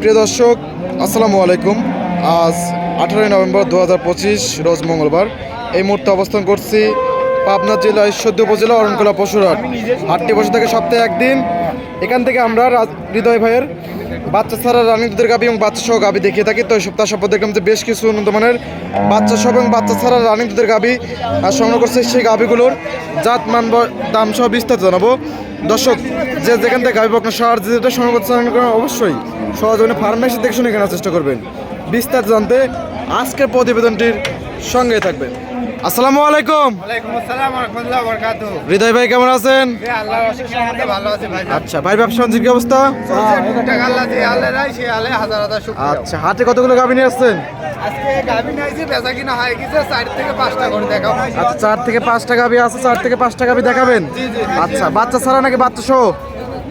প্রিয় দর্শক, আসসালামু আলাইকুম। আজ আঠারোই নভেম্বর দু হাজার পঁচিশ, রোজ মঙ্গলবার। এই মুহূর্তে অবস্থান করছি পাবনা জেলার সদ্য উপজেলা অরণকোলা পশুরহাট। আটটি বছর থাকে সপ্তাহে একদিন। এখান থেকে আমরা হৃদয় ভাইয়ের বাচ্চা ছাড়া রানী দুধের গাভি এবং বাচ্চা সহ গাভি দেখিয়ে থাকি। তো এই সপ্তাহ সপ্তাহ দেখলাম যে বেশ কিছু উন্নত মানের বাচ্চা সহ এবং বাচ্চা ছাড়া রানী দুধের আর সংগ্রহ করছে সেই গাভিগুলোর জাত মান দাম সহ বিস্তারিত জানাব। দর্শক যে যেখান থেকে গাভি বকনা সার যেটা সংগ্রহ করেন, অবশ্যই সহযোগে ফার্মেসি দেখে শুনে কেনার চেষ্টা করবেন। বিস্তারিত জানতে আজকের প্রতিবেদনটির সঙ্গে থাকবেন। আসসালামু আলাইকুম। হৃদয় ভাই কেমন আছেন? আচ্ছা ভাই ব্যবসা বাণিজ্যের কি অবস্থা? আচ্ছা হাতে কতগুলো গাভি নিয়ে আসছেন? আচ্ছা চার থেকে পাঁচটা গাভি আছে চার থেকে পাঁচটা গাভি দেখাবেন। আচ্ছা বাচ্চা ছাড়া নাকি বাচ্চা সহ?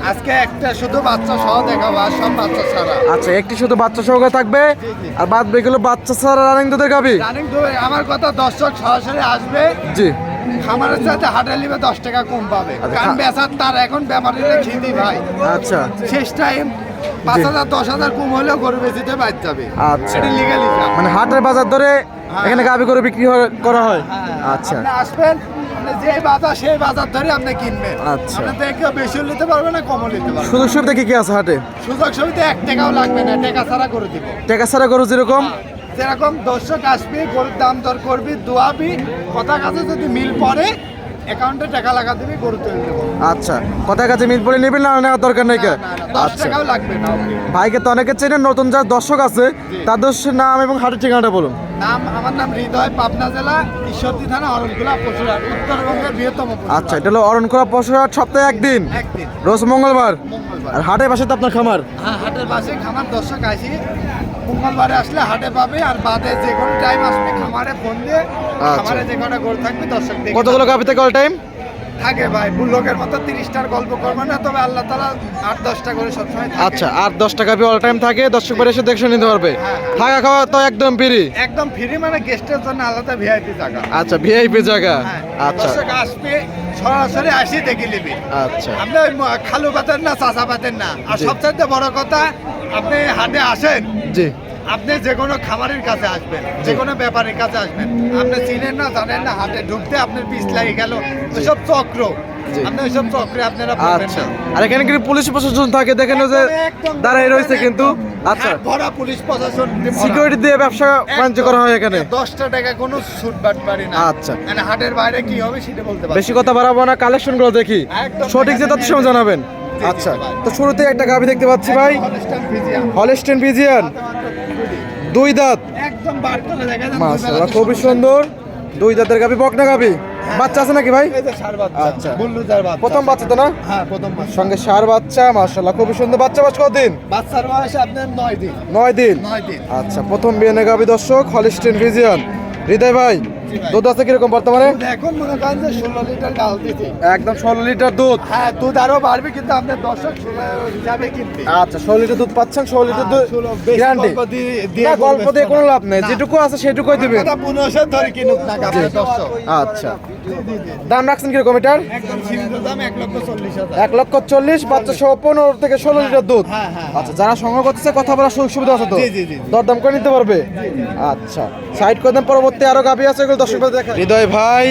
আজকে একটা শুধু বাচ্চা সহ দেখাবো আর সব বাচ্চা ছাড়া। আচ্ছা একটি শুধু বাচ্চা সহকারে থাকবে আর বাদ বেগুলো বাচ্চা ছাড়া রানিং দুধের গাভি রানিং তো আমার কথা দর্শক সরাসরি আসবে। জি। খামারের সাথে হাটে নিবে দশ টাকা কম পাবে। আচ্ছা, কারণ বেচার তার এখন ব্যাপারীরা খিদি ভাই। আচ্ছা। শেষ টাইম পাঁচ হাজার দশ হাজার কম হলেও গরু বেচিতে বাদ যাবে আচ্ছা। লিগাল মানে হাটের বাজার ধরে এখানে গাভি করে বিক্রি হয়- করা হয়? আচ্ছা। আসবেন আপনি যে বাজার সেই বাজার ধরে আপনি কিনবেন। আচ্ছা। আপনি দেখে বেশিও নিতে পারবেন না কমও নিতে পারবেন সুযোগ সুবিধা কি কি আছে হাটে? সুযোগ সুবিধা এক টাকাও লাগবে না টাকা ছাড়া করে দিব। টাকা ছাড়া গরু যেরকম? যেরকম দর্শক আসবি গরুর দাম দর করবি দোয়াবি কথা কাছে যদি মিল পড়ে অ্যাকাউন্টে টাকা লাগা দিবি গরু তৈরি আচ্ছা কথার কাছে মিল পড়ে নেবেন না নেওয়ার দরকার নেই আচ্ছা। টাকাও লাগবে না ভাইকে তো অনেকে চেনেন নতুন যারা দর্শক আছে তাদের নাম এবং হাটের ঠিকানাটা বলুন। নাম আমার নাম হৃদয় পাবনা জেলা ঈশ্বরদী থানা অরণকুলা উত্তরবঙ্গের বৃহত্তম আচ্ছা এটা হলো অরণকোলা পশুরহাট সপ্তাহে একদিন। রোজ মঙ্গলবার? মঙ্গলবার। আর হাটের পাশে তো আপনার খামার? হ্যাঁ হাটের পাশে খামার দর্শক আসি। মঙ্গলবারে আসলে হাটে পাবে আর বাদে যে কোনো টাইম আসবে খামারে ফোন দিয়ে খামারে যে কটা গরু থাকবে দর্শক দেখে কতগুলো গাভি থেকে অল টাইম থাকে ভাই বুল্লোকের মতো তিরিশটার গল্প করবে না তবে আল্লাহ তালা আট দশটা করে সবসময়। আচ্ছা আট দশটা গাভি অল টাইম থাকে দর্শক বাড়ি এসে দেখে নিতে পারবে। হ্যাঁ, হ্যাঁ। থাকা খাওয়া তো একদম ফ্রি একদম ফ্রি মানে গেস্টের জন্য আলাদা ভিআইপি জায়গা। আচ্ছা ভিআইপি জায়গা। হ্যাঁ আচ্ছা। আসবে সরাসরি আসি দেখে নিবি। আচ্ছা। আপনি খালু পাতেন না চাচা পাতেন না। আর জি। সবচাইতে বড় কথা আপনি হাটে আসেন। জি। আপনি যে কোনো খামারের কাছে আসবেন যে কোনো ব্যাপারের কাছে আসবেন। আপনি চিনেন না জানেন না হাটে ঢুকতে আপনার পিস লাগে গেল ওইসব চক্র। আচ্ছা। আর এখানে কিন্তু পুলিশ প্রশাসন থাকে দেখেন যে দাঁড়াই রয়েছে কিন্তু। আচ্ছা। ভরা পুলিশ প্রশাসন সিকিউরিটি দিয়ে ব্যবসা বাণিজ্য করা হয় এখানে। দশটা টাকা কোনো সুট বাট পারি না। আচ্ছা। মানে হাটের বাইরে কি হবে সেটা বলতে বেশি কথা বাড়াবো না কালেকশনগুলো দেখি সঠিক যে তথ্য সময় জানাবেন। আচ্ছা। তো শুরুতে একটা গাভি দেখতে পাচ্ছি ভাই। হলস্টেন পিজিয়ান দুই দাঁত। একদম মাশাআল্লাহ খুবই সুন্দর। দুই দাঁতের গাবি বকনা গাবি বাচ্চা আছে নাকি ভাই? আচ্ছা। প্রথম বাচ্চা তো না? হ্যাঁ প্রথম বাচ্চা। সঙ্গে সার বাচ্চা মাশাআল্লাহ খুবই সুন্দর। বাচ্চা বাচ্চা কদিন বাচ্চার বয়স আপনার নয় দিন। নয় দিন? 9 দিন। আচ্ছা প্রথম বিয়ানে গাবি দর্শক হলিস্টিন ভিজিয়ান হৃদয় ভাই। দুধ আছে কীরকম বর্তমানে? এখন মনে করেন যে ষোলো লিটার ডাল দিতে একদম ষোলো লিটার দুধ? হ্যাঁ দুধ আরও বাড়বে কিন্তু আপনার দর্শক হিসাবে কিনবে। আচ্ছা ষোলো লিটার দুধ পাচ্ছেন ষোলো লিটার দুধ হ্যাঁ, বেশি গ্যারান্টি না গল্প দিয়ে কোনো লাভ নেই যেটুকু আছে সেটুকুই দিবেন। পনেরোশো ধরে কিনুক না দর্শক। আচ্ছা। দাম রাখছেন কীরকম এটার? এক লক্ষ চল্লিশ বাচ্চা সহ পনেরো থেকে ষোলো লিটার দুধ। হ্যাঁ, হ্যাঁ, আচ্ছা যারা সংগ্রহ করতেছে কথা বলার সুযোগ সুবিধা আছে তো। দরদাম করে নিতে পারবে? আচ্ছা। সাইড করে দেন পরবর্তী আরও গাভি আছে এগুলো দর্শক দেখা হৃদয় ভাই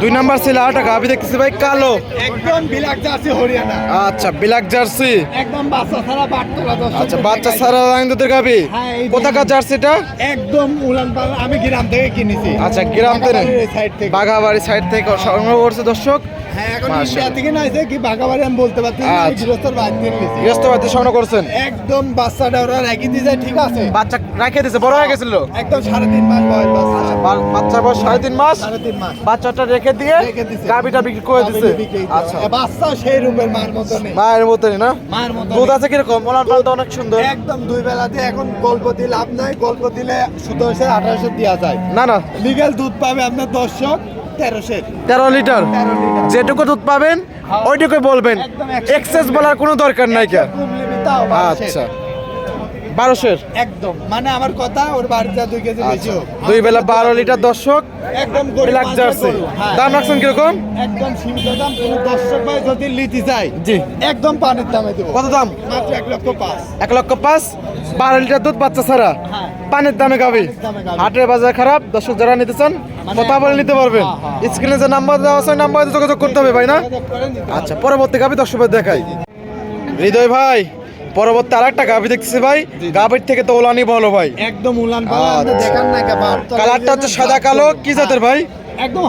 দুই নাম্বার ছিল টাকা আমি দেখতেছি ভাই কালো। একদম বিলাক জার্সি হরিয়ানা। আচ্ছা বিলাক জার্সি। একদম বাচ্চা ছাড়া বাটতলা দর্শক। আচ্ছা বাচ্চা সারা রাইন দুধের গাবি হ্যাঁ, কোথাকার জার্সিটা একদম উলান আমি গ্রাম থেকে কিনেছি। আচ্ছা গ্রাম থেকে। বাগাবাড়ির সাইড থেকে। বাঘাবাড়ি সাইড থেকে। সংগ্রহ করছে দর্শক হ্যাঁ এখন ইন্ডিয়া থেকে নাইছে কি বাগাবাড়ি আমি বলতে পারছি না, আচ্ছা। গৃহস্থর নিয়েছি করছেন? একদম বাচ্চাটা ওরা রেখে দিয়ে যায় ঠিক আছে। বাচ্চা রাখে দিছে বড় হয়ে গেছিল? একদম সাড়ে তিন মাস বয়স বাচ্চা। বয়স সাড়ে তিন মাস? সাড়ে তিন মাস। বাচ্চাটা রেখে দিয়ে রেখে বিক্রি করে। আচ্ছা। বাচ্চাও সেই রূপের মার মতো মায়ের মতনই না? মার মতো দুধ আছে কীরকম? পালটা অনেক সুন্দর। একদম দুই বেলাতে এখন গল্প দিয়ে লাভ নাই। গল্প দিলে সতেরোশো আঠারোশো দেওয়া যায়। না না। লিগেল দুধ পাবে আপনার তেরোশো তেরো লিটার। যেটুকু দুধ পাবেন ওইটুকুই বলবেন। একদম এক্সেস বলার কোনো দরকার নাই কে। আচ্ছা। বারোশের একদম। মানে আমার কথা ওর বাড়িতে দুই কেজি বেশি আচ্ছা। দুই বেলা বারো লিটার দর্শক একদম জার্সি হ্যাঁ। দাম রাখছেন কীরকম? একদম সীমিত দাম কোনো দর্শক ভাই যদি লিতে যায় জি। একদম পানির দামে দেবো। কত দাম? মাত্র এক লক্ষ পাঁচ। এক লক্ষ পাঁচ। বারো লিটার দুধ বাচ্চা ছাড়া। হ্যাঁ। পানির দামে গাবি। হাটের বাজার খারাপ দর্শক যারা নিতে চান মানে- কথা বলে নিতে পারবেন। হ্যাঁ, হ্যাঁ। স্ক্রিনে যে নাম্বার দেওয়া আছে নাম্বারে যোগাযোগ করতে হবে ভাই না। আচ্ছা পরবর্তী গাভি দর্শকের দেখাই। হৃদয় ভাই পরবর্তী আর একটা গাভি দেখতেছি ভাই। গাভির থেকে তো ওলানি ভালো ভাই। একদম উলান আচ্ছা। কালারটা হচ্ছে সাদা কালো কি জাতের ভাই? একদম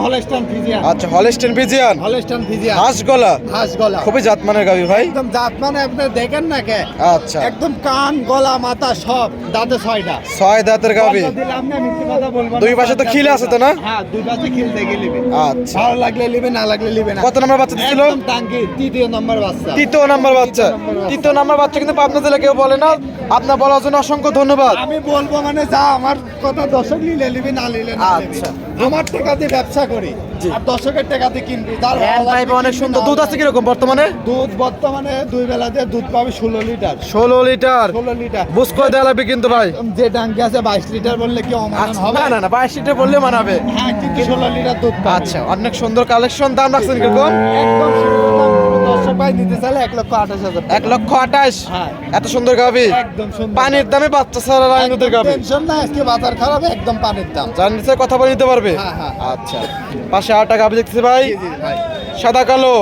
আচ্ছা হলিস্টেন পিজিয়ান হলস্টান ফিজিয়ান হাঁস গলা? হাঁস গলা। খুবই জাত মানের গাভি ভাই। একদম জাত মানে আপনি দেখেন না কে? আচ্ছা। একদম কান গলা মাথা সব দাঁতে ছয়টা। ছয় দাঁতের না। দুই পাশে তো খিল আছে তো না? হ্যাঁ দুই পাশে খিল নিবে। আচ্ছা। ভালো লাগলে নিবে না লাগলে নিবে না। কত নম্বর বাচ্চা ছিল একদম টাঙ্কি তৃতীয় নম্বর বাচ্চা। তৃতীয় নাম্বার বাচ্চা। তৃতীয় নাম্বার বাচ্চা। কিন্তু পাবনা জেলা কেউ বলে না। আপনার বলার জন্য অসংখ্য ধন্যবাদ। আমি বলব মানে যা আমার কথা দর্শক নিলে নিবি না নিলে। আচ্ছা। আমার টাকাতে ব্যবসা করি। আর দর্শকের টাকাতে কিনবি। তার পাইপে অনেক সুন্দর দুধ আছে কীরকম বর্তমানে? দুধ বর্তমানে দুই বেলাতে দুধ পাবে ষোলো লিটার। ষোলো লিটার? ষোলো লিটার। বুঝ করে দেওয়া লাগবে কিন্তু ভাই। যে ট্যাঙ্কি আছে বাইশ লিটার বললে কি অমানন আচ্ছা, হবে? না না বাইশ লিটার বললে মানাবে। হ্যাঁ কিন্তু ষোলো লিটার দুধ আচ্ছা অনেক সুন্দর কালেকশন দাম রাখছেন কীরকম? একদম সীমিত দাম, কোনো দর্শক ভাই নিতে চাইলে এক লক্ষ আঠাশ হাজার এক লক্ষ আঠাশ? হ্যাঁ। এত সুন্দর একদম পানির দামে বাচ্চা ছাড়া টেনশন না আজকে বাজার খারাপ একদম পানির দাম। কথা বলে নিতে পারবে? হ্যাঁ, হ্যাঁ। আচ্ছা। পাশে আটটা গাভি দেখতেছি ভাই। ভাই। সাদা কালো।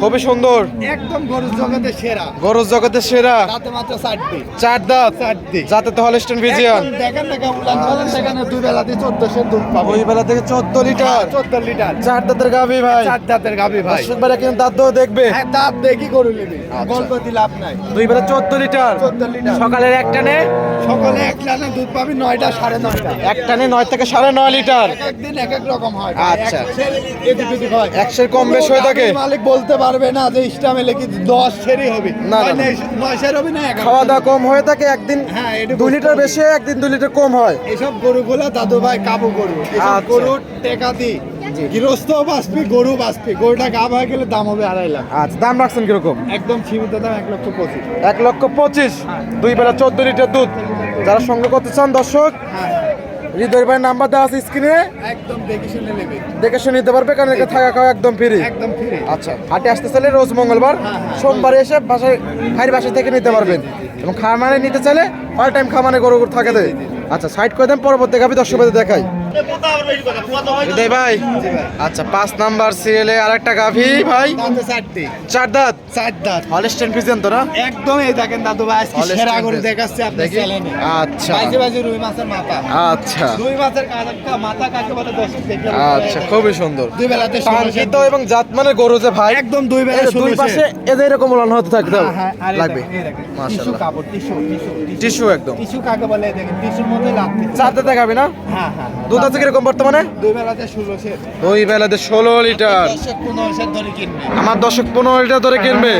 খুবই সুন্দর। একদম গরুর জগতে সেরা। গরুর জগতের সেরা। রাতে মাত্র চারটি। চার দাঁত। চারটি। যাতে তো হলস্টেন ভিজিয়ান দেখেন না উলান সেখানে দুই বেলাতে চোদ্দশো দুধ পাবো। ওই বেলা থেকে চোদ্দ লিটার। চোদ্দ লিটার। চার দাঁতের ভাই। চার দাঁতের ভাই। কিন্তু দাঁত দেখবে। হ্যাঁ দাঁত দেখি গরু নিবি। আচ্ছা। গল্প লাভ নাই। দুই বেলা চোদ্দ লিটার। চোদ্দ লিটার। সকালের এক টানে। সকালে এক লানে দুধ পাবি নয়টা সাড়ে নয়টা। এক টানে নয় থেকে সাড়ে নয় লিটার। এক একদিন এক এক রকম হয়। আচ্ছা। এক সের এদিক ওদিক হয়। একশের কম বেশ হয়ে থাকে? মালিক বলতে পারবে না যে ইস্টামেলে কি দশ সেরই হবে। না, হয় নয় সের হবে না খাওয়া দাওয়া কম হয়ে থাকে একদিন হ্যাঁ, দুই লিটার বেশি একদিন দুই লিটার কম হয়। এইসব গরুগুলো দাদু ভাই কাবু গরু এসব আচ্ছা। গরু টেকা দি। গৃহস্থ বাঁচবি গরু বাঁচবি। গরুটা গাব হয়ে গেলে দাম হবে আড়াই লাখ। আচ্ছা দাম রাখছেন কীরকম? একদম সীমিত দাম এক লক্ষ পঁচিশ। এক লক্ষ পঁচিশ দুই বেলা চোদ্দ লিটার দুধ। যারা সঙ্গে করতে চান দর্শক হ্যাঁ। হৃদয় ভাই নাম্বার দেওয়া আছে স্ক্রিনে? একদম দেখে শুনে নেবে। দেখে শুনে নিতে পারবে কারণ এখানে থাকা খাওয়া একদম ফ্রি একদম ফ্রি আচ্ছা হাটে আসতে চাইলে রোজ মঙ্গলবার হ্যাঁ, হ্যাঁ। এসে বাসায় ভাইয়ের বাসা থেকে নিতে পারবেন। এবং খামারে নিতে চাইলে অল টাইম খামারে গরু থাকে দেয়। আচ্ছা সাইড করে দেন পরবর্তী গাভি দর্শক দেখাই। হৃদয় ভাই। আচ্ছা পাঁচ নাম্বার সিরিয়ালে আরেকটা গাভি ভাই। চার দাঁত। চার দাঁত হলিস্টেন ফিজেন তো না? একদম এই দেখেন দাদু ভাই আজকে Holstein সেরা করে দেখাচ্ছে আপনি। আচ্ছা। বাজে বাজে রুই মাছের মাথা। আচ্ছা। রুই মাছের কাটা মাথা কাকে বলে দর্শক দেখলে আচ্ছা খুবই সুন্দর। দুই বেলাতে কাঙ্ক্ষিত এবং জাত মানে গরু যে ভাই একদম দুই বেলা দুই পাশে এদের এরকম হতে থাকতে হবে। লাগবে। টিস্যু কাপড় টিস্যু টিস্যু একদম। টিস্যু কাকে বলে? দেখেন টিস্যুর মধ্যে লাগবে চারতে দেখাবি না? হ্যাঁ হ্যাঁ দুধ আছে কীরকম বর্তমানে? দুই বেলাতে ষোলো লিটার আমার দশক পনেরো লিটার ধরে কিনবে।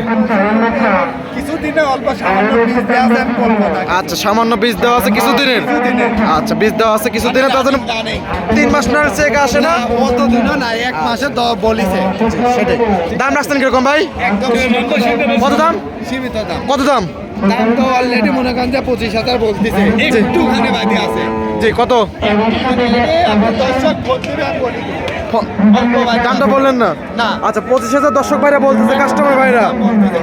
আচ্ছা সামান্য বীজ দেওয়া আছে কিছুদিনের? কিছুদিনের। আচ্ছা বীজ দেওয়া আছে কিছুদিনের তার জন্য তিন মাস না চেক আসে না? অত দিনও না এক মাসে দ বলিছে। সেটাই। দাম রাখছেন কীরকম ভাই? কত দাম? সীমিত দাম। কত দাম? দাম তো অলরেডি মনে করেন যে পঁচিশ হাজার বলতেছে। একটুখানি আছে। জি কত? দামটা বললেন না? না। আচ্ছা পঁচিশ হাজার দর্শক ভাইরা বলতেছে কাস্টমার ভাইরা।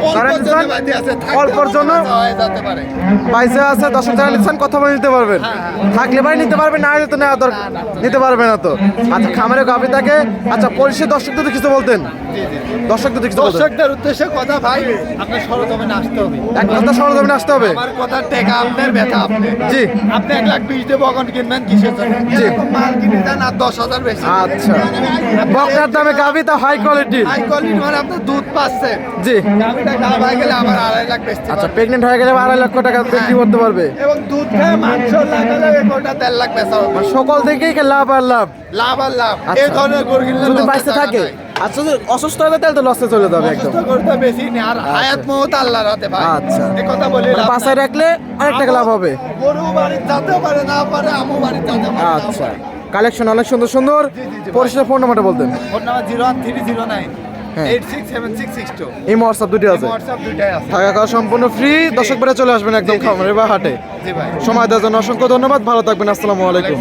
অল্পর জন্য আছে, থাকতে অল্পর জন্য? যেতে পারে। বাইসে আছে দর্শক যারা নিচ্ছেন কথা বলে নিতে পারবেন। হ্যাঁ, হ্যাঁ। থাকলে ভাই নিতে পারবেন না হলে তো নেওয়া দরকার নিতে পারবে না তো। আচ্ছা খামারে গাভি থাকে। আচ্ছা পরিষের দর্শক তো কিছু বলতেন। দর্শকদের তো দর্শকদের উদ্দেশ্যে কথা ভাই আপনার সরজমিনে আসতে হবে। এক কথা সরজমিনে আসতে হবে। আমার কথা টেকা আপনার ব্যথা আপনি। জি। আপনি এক লাখ বিশ দিয়ে বগন কিনবেন কিসের জন্য? জি। মাল কিনে দেন আর দশ হাজার বেশি। আচ্ছা। বকনার দামে তা হাই কোয়ালিটি হাই কোয়ালিটি মানে আপনি দুধ পাচ্ছেন জি। গাভিটা গা হয়ে গেলে আবার আড়াই লাখ আচ্ছা। প্রেগনেন্ট হয়ে গেলে আড়াই লক্ষ টাকা বিক্রি করতে পারবে। এবং দুধ খেয়ে মাংস লাগালে ওটা দেড় লাখ বেচা হবে। সকল থেকেই লাভ আর লাভ? লাভ আর লাভ। আচ্ছা। এই ধরনের গরু কিনলে যদি বাইসে থাকে? যদি অসুস্থ হবে তাহলে তো লসে চলে যাবে একদম। করতে বেশি আর হায়াত মহত আল্লাহর হাতে ভাই। আচ্ছা। এই কথা বলি নাই। রাখলে অনেক টাকা লাভ হবে। গরু বাড়ির যেতে পারে না পারে আমু বাড়ির যেতে পারে আচ্ছা। কালেকশন অনেক সুন্দর সুন্দর। ফোন নাম্বারটা বলতেন। Phone number zero one three zero nine. হ্যাঁ। এই হোয়াটসঅ্যাপ দুটি আছে। থাকা খাওয়া সম্পূর্ণ ফ্রি দর্শক বেড়ে চলে আসবেন একদম। খামারে বা হাটে। সময় দেওয়ার জন্য অসংখ্য ধন্যবাদ। ভালো থাকবেন। আসসালামু আলাইকুম।